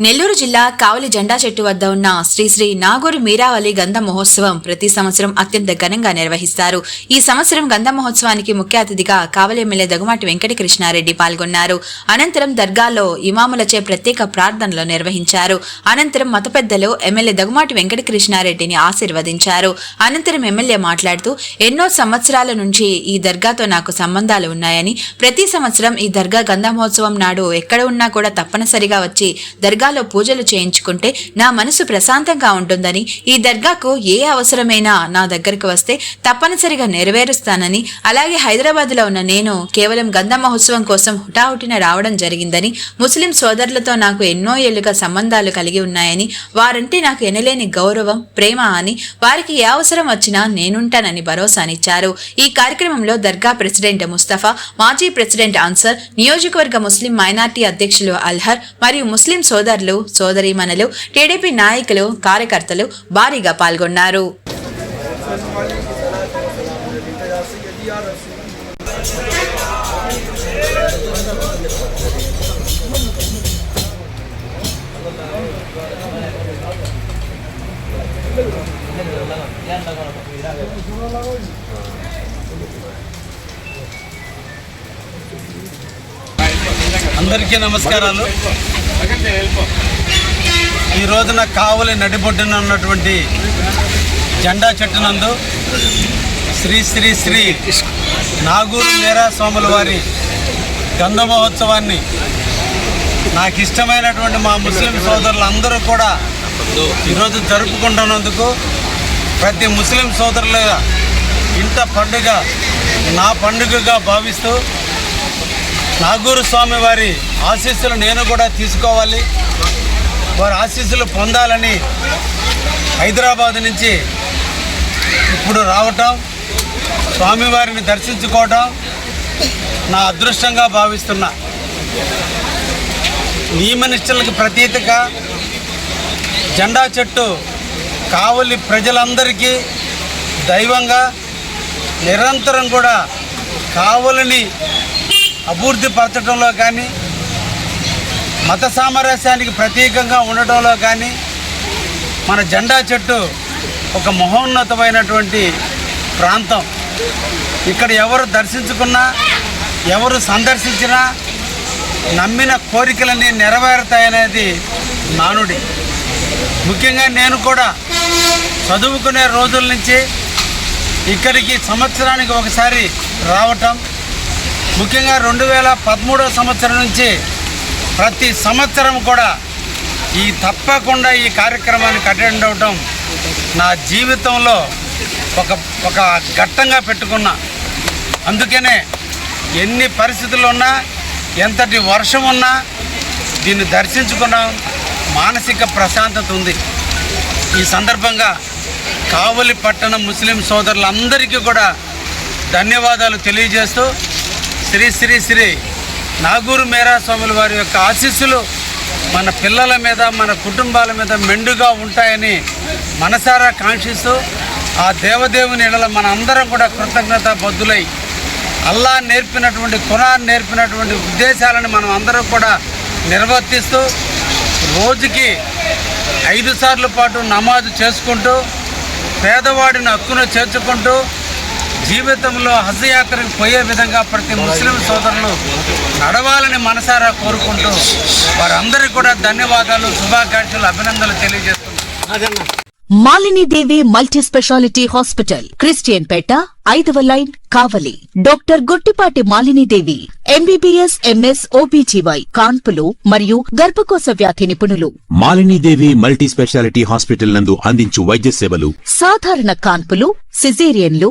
నెల్లూరు జిల్లా కావలి జెండా చెట్టు వద్ద ఉన్న శ్రీశ్రీ నాగూరు మీరావళి గంధ మహోత్సవం ప్రతి సంవత్సరం అత్యంత ఘనంగా నిర్వహిస్తారు. ఈ సంవత్సరం గంధ మహోత్సవానికి ముఖ్య అతిథిగా కావలి ఎమ్మెల్యే దగుమాటి వెంకట కృష్ణారెడ్డి పాల్గొన్నారు. అనంతరం దర్గాలో ఇమాములచే ప్రత్యేక ప్రార్థనలు నిర్వహించారు. అనంతరం మత పెద్దలు ఎమ్మెల్యే దగుమాటి వెంకట కృష్ణారెడ్డిని ఆశీర్వదించారు. అనంతరం ఎమ్మెల్యే మాట్లాడుతూ ఎన్నో సంవత్సరాల నుంచి ఈ దర్గాతో నాకు సంబంధాలు ఉన్నాయని ప్రతి సంవత్సరం ఈ దర్గా గంధ మహోత్సవం నాడు ఎక్కడ ఉన్నా కూడా తప్పనిసరిగా వచ్చి దర్గా దర్గాలో పూజలు చేయించుకుంటే నా మనసు ప్రశాంతంగా ఉంటుందని ఈ దర్గాకు ఏ అవసరమైనా నా దగ్గరకు వస్తే తప్పనిసరిగా నెరవేరుస్తానని అలాగే హైదరాబాద్లో ఉన్న నేను కేవలం గంధ మహోత్సవం కోసం హుటాహుటిన రావడం జరిగిందని ముస్లిం సోదరులతో నాకు ఎన్నో ఏళ్ళుగా సంబంధాలు కలిగి ఉన్నాయని వారంటే నాకు ఎనలేని గౌరవం ప్రేమ అని వారికి ఏ అవసరం వచ్చినా నేనుంటానని భరోసానిచ్చారు. ఈ కార్యక్రమంలో దర్గా ప్రెసిడెంట్ ముస్తఫా మాజీ ప్రెసిడెంట్ అన్సర్ నియోజకవర్గ ముస్లిం మైనార్టీ అధ్యక్షులు అల్హర్ మరియు ముస్లిం సోదరు సోదరులు సోదరీమణులు టీడీపీ నాయకులు కార్యకర్తలు భారీగా పాల్గొన్నారు. అందరికీ నమస్కారాలు. ఈ రోజున కావలి నడిబొడ్డున ఉన్నటువంటి జెండా చెట్టు నందు శ్రీ శ్రీ శ్రీ నాగూరు మేరా స్వాముల వారి గంధ మహోత్సవాన్ని నాకు ఇష్టమైనటువంటి మా ముస్లిం సోదరులందరూ కూడా ఈరోజు జరుపుకుంటున్నందుకు ప్రతి ముస్లిం సోదరుల ఇంత పండుగ నా పండుగగా భావిస్తూ నాగూరు స్వామి వారి ఆశీస్సులు నేను కూడా తీసుకోవాలి. వారి ఆశీస్సులు పొందాలని హైదరాబాద్ నుంచి ఇప్పుడు రావటం స్వామివారిని దర్శించుకోవటం నా అదృష్టంగా భావిస్తున్నా. నియమనిష్టలకు ప్రతీతగా జెండా చెట్టు కావలి ప్రజలందరికీ దైవంగా నిరంతరం కూడా కావలిని అభివృద్ధి పరచడంలో కానీ మత సామరస్యానికి ప్రతీకంగా ఉండటంలో కానీ మన జెండా చెట్టు ఒక మహోన్నతమైనటువంటి ప్రాంతం. ఇక్కడ ఎవరు దర్శించుకున్నా ఎవరు సందర్శించినా నమ్మిన కోరికలన్నీ నెరవేరుతాయనేది నానుడి. ముఖ్యంగా నేను కూడా చదువుకునే రోజుల నుంచి ఇక్కడికి సంవత్సరానికి ఒకసారి రావటం ముఖ్యంగా రెండు వేల పదమూడవ సంవత్సరం నుంచి ప్రతి సంవత్సరం కూడా ఈ తప్పకుండా ఈ కార్యక్రమానికి అటెండ్ అవటం నా జీవితంలో ఒక ఒక ఘట్టంగా పెట్టుకున్నా. అందుకనే ఎన్ని పరిస్థితులు ఉన్నా ఎంతటి వర్షం ఉన్నా దీన్ని దర్శించుకున్నాం మానసిక ప్రశాంతత ఉంది. ఈ సందర్భంగా కావలి పట్టణ ముస్లిం సోదరులందరికీ కూడా ధన్యవాదాలు తెలియజేస్తూ శ్రీ శ్రీ శ్రీ నాగూరు మేరా స్వాముల వారి యొక్క ఆశీస్సులు మన పిల్లల మీద మన కుటుంబాల మీద మెండుగా ఉంటాయని మనసారా కాంక్షిస్తూ ఆ దేవదేవుని ఎడల మన అందరం కూడా కృతజ్ఞత బద్దులై అల్లా నేర్పినటువంటి కురాన్ నేర్పినటువంటి ఉద్దేశాలను మనం అందరం కూడా నిర్వర్తిస్తూ రోజుకి ఐదు సార్లు పాటు నమాజు చేసుకుంటూ పేదవాడిని హక్కును చేర్చుకుంటూ జీవితంలో హజ్ యాత్రకు పోయే విధంగా ప్రతి ముస్లిం సోదరులు నడవాలని మనసారా కోరుకుంటూ వారందరికీ కూడా ధన్యవాదాలు శుభాకాంక్షలు అభినందనలు తెలియజేస్తున్నాను Malinidevi multi speciality hospital Christian Peta ఐదవ line Kavali. Doctor Guttipati Malinidevi MBBS MS OBGY కాన్పులు మరియు గర్భకోశ వ్యాధి నిపుణులు. మాలినీదేవి మల్టీ స్పెషాలిటీ హాస్పిటల్ నందు అందించు వైద్య సేవలు సాధారణ కాన్పులు సిజేరియన్లు